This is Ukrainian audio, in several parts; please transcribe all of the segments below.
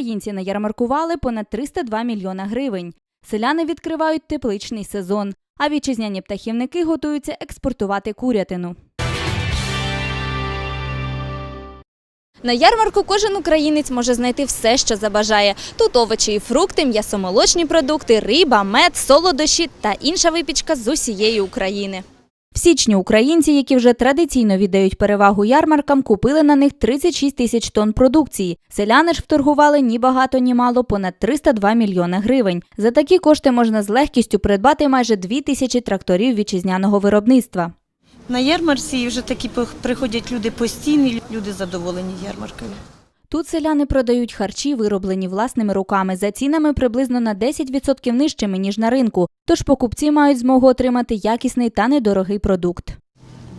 українці наярмаркували понад 302 мільйона гривень. Селяни відкривають тепличний сезон, а вітчизняні птахівники готуються експортувати курятину. На ярмарку кожен українець може знайти все, що забажає. Тут овочі і фрукти, м'ясомолочні продукти, риба, мед, солодощі та інша випічка з усієї України. Січні українці, які вже традиційно віддають перевагу ярмаркам, купили на них 36 тисяч тонн продукції. Селяни ж вторгували ні багато, ні мало понад 302 мільйони гривень. За такі кошти можна з легкістю придбати майже 2 тисячі тракторів вітчизняного виробництва. На ярмарці вже такі приходять люди постійні, люди задоволені ярмаркою. Тут селяни продають харчі, вироблені власними руками, за цінами приблизно на 10% нижчими, ніж на ринку. Тож покупці мають змогу отримати якісний та недорогий продукт.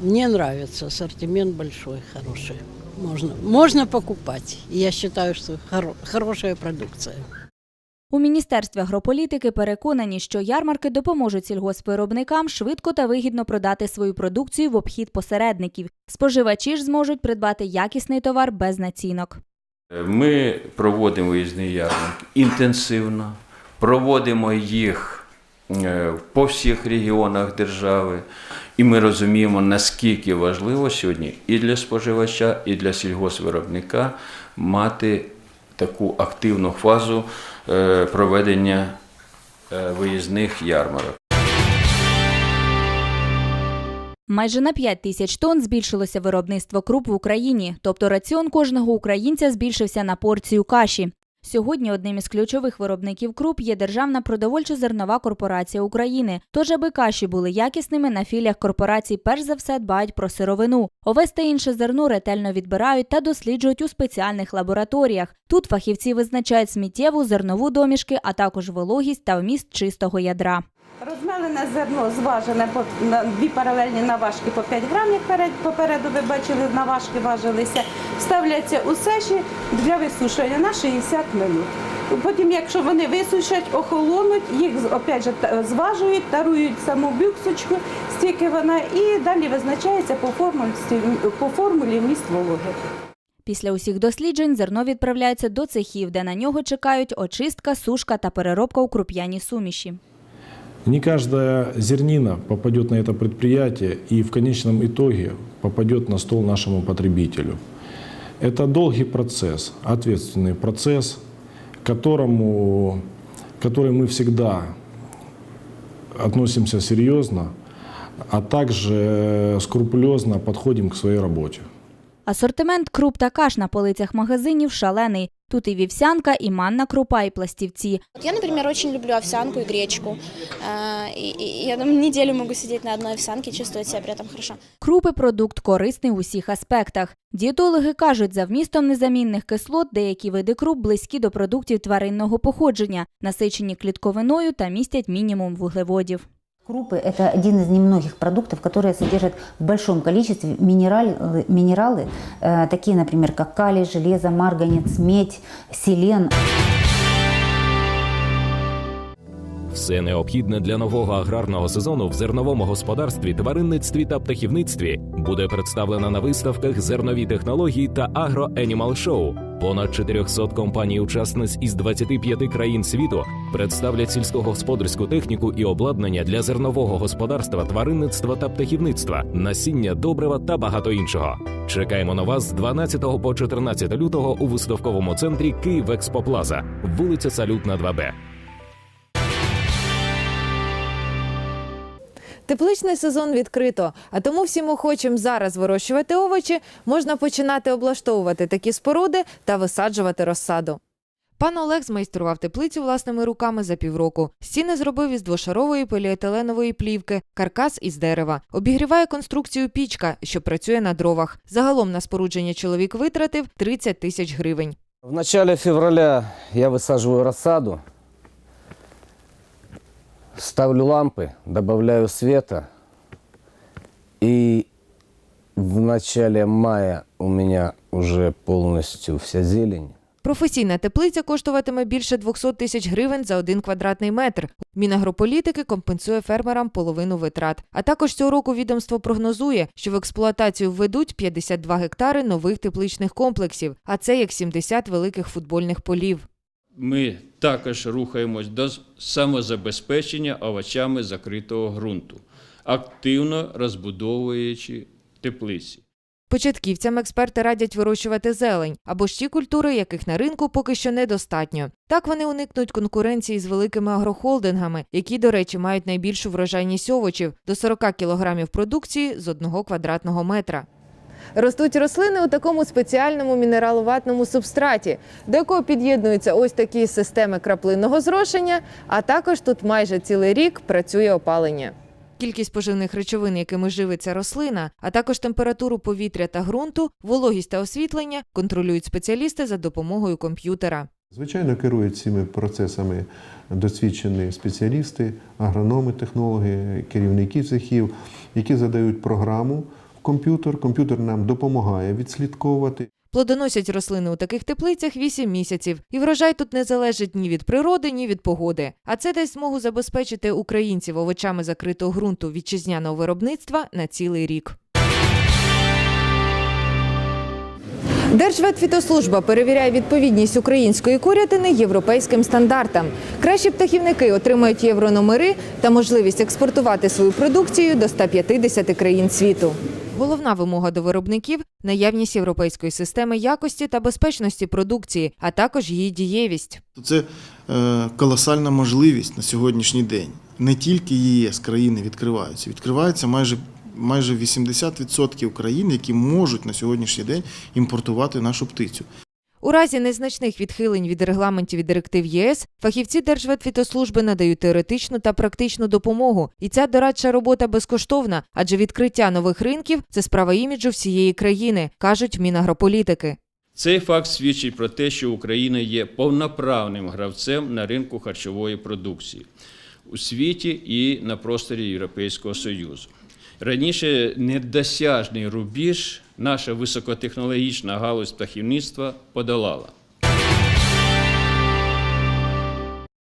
Мне нравится, ассортимент большой, хороший. Можно, можно покупать. И Я считаю, что хоро- хорошая продукция. У міністерстві агрополітики переконані, що ярмарки допоможуть сільгоспвиробникам швидко та вигідно продати свою продукцію в обхід посередників. Споживачі ж зможуть придбати якісний товар без націнок. Ми проводимо виїзні ярмарки інтенсивно, проводимо їх е, по всіх регіонах держави, і ми розуміємо, наскільки важливо сьогодні і для споживача, і для сільгоспвиробника мати таку активну фазу е, проведення е, виїзних ярмарок. Майже на 5 тисяч тонн збільшилося виробництво круп в Україні, тобто раціон кожного українця збільшився на порцію каші. Сьогодні одним із ключових виробників круп є Державна продовольчо-зернова корпорація України. Тож, аби каші були якісними, на філіях корпорацій перш за все дбають про сировину. Овес та інше зерно ретельно відбирають та досліджують у спеціальних лабораторіях. Тут фахівці визначають сміттєву, зернову домішки, а також вологість та вміст чистого ядра. Розмелене зерно зважене на дві паралельні наважки по 5 грамів перед попереду. Ви бачили, наважки важилися. Ставляться у сеші для висушення на 60 минут. Потім, якщо вони висушать, охолонуть, їх опять же зважують, тарують саму бюксочку, стільки вона, і далі визначається по формулі, по формулі вміст вологи. Після усіх досліджень зерно відправляється до цехів, де на нього чекають очистка, сушка та переробка у круп'яній суміші. Не каждая зернина попадет на это предприятие и в конечном итоге попадет на стол нашему потребителю. Это долгий процесс, ответственный процесс, к которому, который мы всегда относимся серьезно, а также скрупулезно подходим к своей работе. Асортимент круп та каш на полицях магазинів шалений. Тут і вівсянка, і манна крупа, і пластівці. Я, например, очень люблю овсянку и гречку. А, И, и я там неделю могу сидеть на одной овсянке, чувствовать себя при этом хорошо. Крупи продукт корисний в усіх аспектах. Дієтологи кажуть, за вмістом незамінних кислот деякі види круп близькі до продуктів тваринного походження, насичені клітковиною та містять мінімум вуглеводів. Крупы – это один из немногих продуктов, которые содержат в большом количестве минералы, минералы э, такие, например, как калий, железо, марганец, медь, селен. Все необхідне для нового аграрного сезону в зерновому господарстві, тваринництві та птахівництві буде представлено на виставках зернові технології та агро Енімал Шоу. Понад 400 компаній-учасниць із 25 країн світу представлять сільськогосподарську техніку і обладнання для зернового господарства, тваринництва та птахівництва, насіння, добрива та багато іншого. Чекаємо на вас з 12 по 14 лютого у виставковому центрі Київ Експоплаза, вулиця Салютна 2Б. Тепличний сезон відкрито, а тому всім охочим зараз вирощувати овочі можна починати облаштовувати такі споруди та висаджувати розсаду. Пан Олег змайстрував теплицю власними руками за півроку. Стіни зробив із двошарової поліетиленової плівки, каркас із дерева. Обігріває конструкцію пічка, що працює на дровах. Загалом на спорудження чоловік витратив 30 тисяч гривень. В начале февраля я высаживаю рассаду, ставлю лампы, добавляю света. И в начале мая у меня уже полностью вся зелень. Професійна теплиця коштуватиме більше 200 тисяч гривень за один квадратний метр. Мінагрополітики компенсує фермерам половину витрат. А також цього року відомство прогнозує, що в експлуатацію введуть 52 гектари нових тепличних комплексів, а це як 70 великих футбольних полів. Ми також рухаємось до самозабезпечення овочами закритого ґрунту, активно розбудовуючи теплиці. Початківцям експерти радять вирощувати зелень або ж ті культури, яких на ринку поки що недостатньо. Так вони уникнуть конкуренції з великими агрохолдингами, які, до речі, мають найбільшу врожайність овочів до 40 кілограмів продукції з одного квадратного метра. Ростуть рослини у такому спеціальному мінераловатному субстраті, до якого під'єднуються ось такі системи краплинного зрошення, а також тут майже цілий рік працює опалення. Кількість поживних речовин, якими живиться рослина, а також температуру повітря та ґрунту, вологість та освітлення контролюють спеціалісти за допомогою комп'ютера. Звичайно, керують цими процесами досвідчені спеціалісти, агрономи, технологи, керівники цехів, які задають програму комп'ютер. Комп'ютер нам допомагає відслідковувати. Плодоносять рослини у таких теплицях 8 місяців, і врожай тут не залежить ні від природи, ні від погоди. А це дасть змогу забезпечити українців овочами закритого ґрунту вітчизняного виробництва на цілий рік. Держветфітослужба перевіряє відповідність української курятини європейським стандартам. Кращі птахівники отримають єврономери та можливість експортувати свою продукцію до 150 країн світу. Головна вимога до виробників наявність європейської системи якості та безпечності продукції, а також її дієвість. Це е, колосальна можливість на сьогоднішній день. Не тільки ЄС країни відкриваються, відкривається майже майже 80% країн, які можуть на сьогоднішній день імпортувати нашу птицю. У разі незначних відхилень від регламентів і директив ЄС фахівці Держветфітослужби надають теоретичну та практичну допомогу. І ця дорадча робота безкоштовна, адже відкриття нових ринків це справа іміджу всієї країни, кажуть Мінагрополітики. Цей факт свідчить про те, що Україна є повноправним гравцем на ринку харчової продукції у світі і на просторі Європейського Союзу. Раніше недосяжний рубіж наша високотехнологічна галузь птахівництва подолала.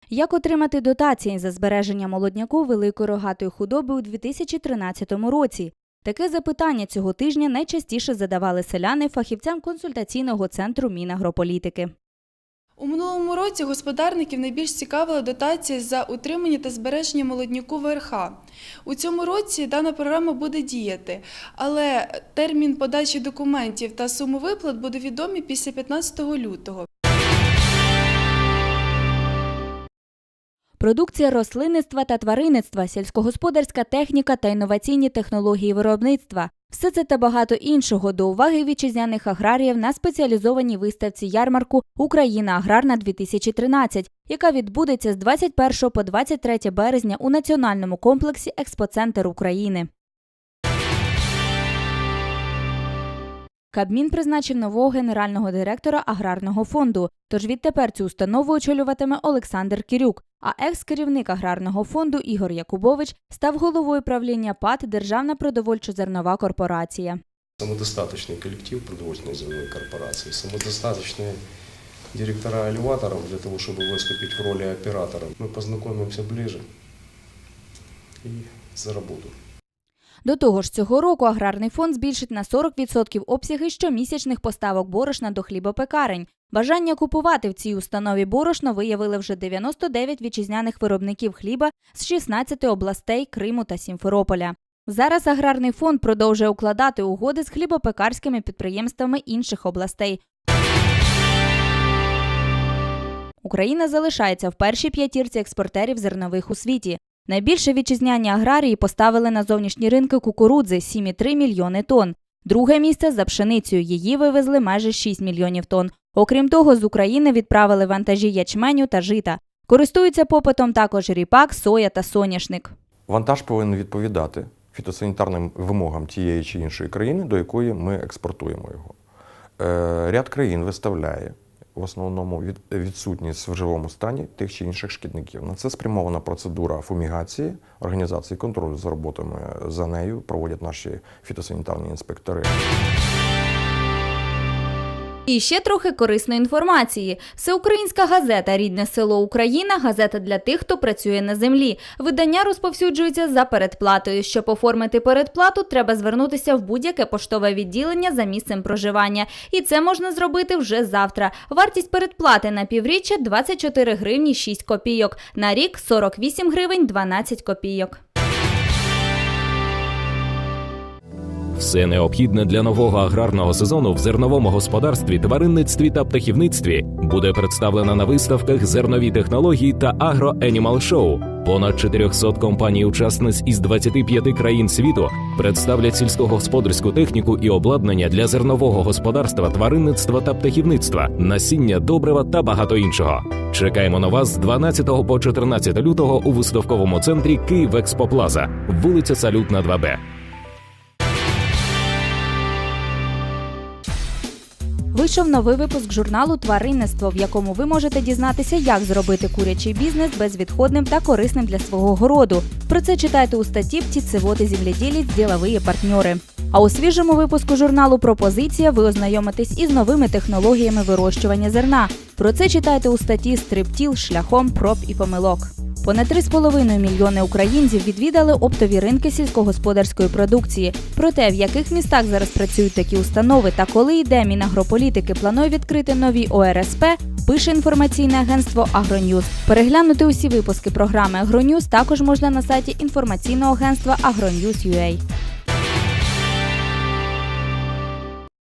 Як отримати дотації за збереження молодняку великої рогатої худоби у 2013 році? Таке запитання цього тижня найчастіше задавали селяни фахівцям консультаційного центру Мінагрополітики. У минулому році господарників найбільш цікавила дотація за утримання та збереження молодняку ВРХ. У цьому році дана програма буде діяти, але термін подачі документів та суми виплат буде відомі після 15 лютого. Продукція рослинництва та тваринництва, сільськогосподарська техніка та інноваційні технології виробництва. Все це та багато іншого до уваги вітчизняних аграріїв на спеціалізованій виставці ярмарку Україна аграрна 2013, яка відбудеться з 21 по 23 березня у національному комплексі Експоцентр України. Кабмін призначив нового генерального директора аграрного фонду. Тож відтепер цю установу очолюватиме Олександр Кірюк. А екс-керівник аграрного фонду Ігор Якубович став головою правління ПАТ Державна продовольчо-зернова корпорація. Самодостаточный коллектив продовольственной зерновой корпорации, самодостаточные директора элеваторов для того, чтобы выступить в роли оператора. Мы познакомимся ближе и заработаем. До того ж, цього року аграрний фонд збільшить на 40% обсяги щомісячних поставок борошна до хлібопекарень. Бажання купувати в цій установі борошно виявили вже 99 вітчизняних виробників хліба з 16 областей Криму та Сімферополя. Зараз аграрний фонд продовжує укладати угоди з хлібопекарськими підприємствами інших областей. Україна залишається в першій п'ятірці експортерів зернових у світі. Найбільше вітчизняні аграрії поставили на зовнішні ринки кукурудзи 7,3 мільйони тонн. Друге місце за пшеницею. Її вивезли майже 6 мільйонів тонн. Окрім того, з України відправили вантажі ячменю та жита. Користуються попитом також ріпак, соя та соняшник. Вантаж повинен відповідати фітосанітарним вимогам тієї чи іншої країни, до якої ми експортуємо його. Е, Ряд країн виставляє в основному від, відсутність в живому стані тих чи інших шкідників. На це спрямована процедура фумігації, організації контролю за роботами за нею проводять наші фітосанітарні інспектори. І ще трохи корисної інформації. Всеукраїнська газета Рідне село Україна газета для тих, хто працює на землі. Видання розповсюджується за передплатою. Щоб оформити передплату, треба звернутися в будь-яке поштове відділення за місцем проживання. І це можна зробити вже завтра. Вартість передплати на півріччя 24 гривні 6 копійок. На рік 48 гривень 12 копійок. Все необхідне для нового аграрного сезону в зерновому господарстві, тваринництві та птахівництві буде представлено на виставках зернові технології та Агро Енімал Шоу. Понад 400 компаній-учасниць із 25 країн світу представлять сільськогосподарську техніку і обладнання для зернового господарства, тваринництва та птахівництва, насіння, добрива та багато іншого. Чекаємо на вас з 12 по 14 лютого у виставковому центрі Київ Експоплаза, вулиця Салютна 2Б. Вийшов новий випуск журналу Тваринництво, в якому ви можете дізнатися, як зробити курячий бізнес безвідходним та корисним для свого городу. Про це читайте у статті «Птицевод земледілець. Ділові партньори». А у свіжому випуску журналу Пропозиція ви ознайомитесь із новими технологіями вирощування зерна. Про це читайте у статті Стриптіл шляхом проб і помилок. Понад 3,5 мільйони українців відвідали оптові ринки сільськогосподарської продукції. Про те, в яких містах зараз працюють такі установи та коли йде Мінагрополітики планує відкрити нові ОРСП, пише інформаційне агентство Агроньюз. Переглянути усі випуски програми Агроньюз також можна на сайті інформаційного агентства Агроньюз.ua.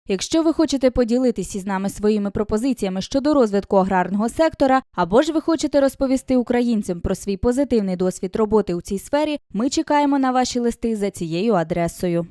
Якщо ви хочете поділитися з нами своїми пропозиціями щодо розвитку аграрного сектора, або ж ви хочете розповісти українцям про свій позитивний досвід роботи у цій сфері, ми чекаємо на ваші листи за цією адресою.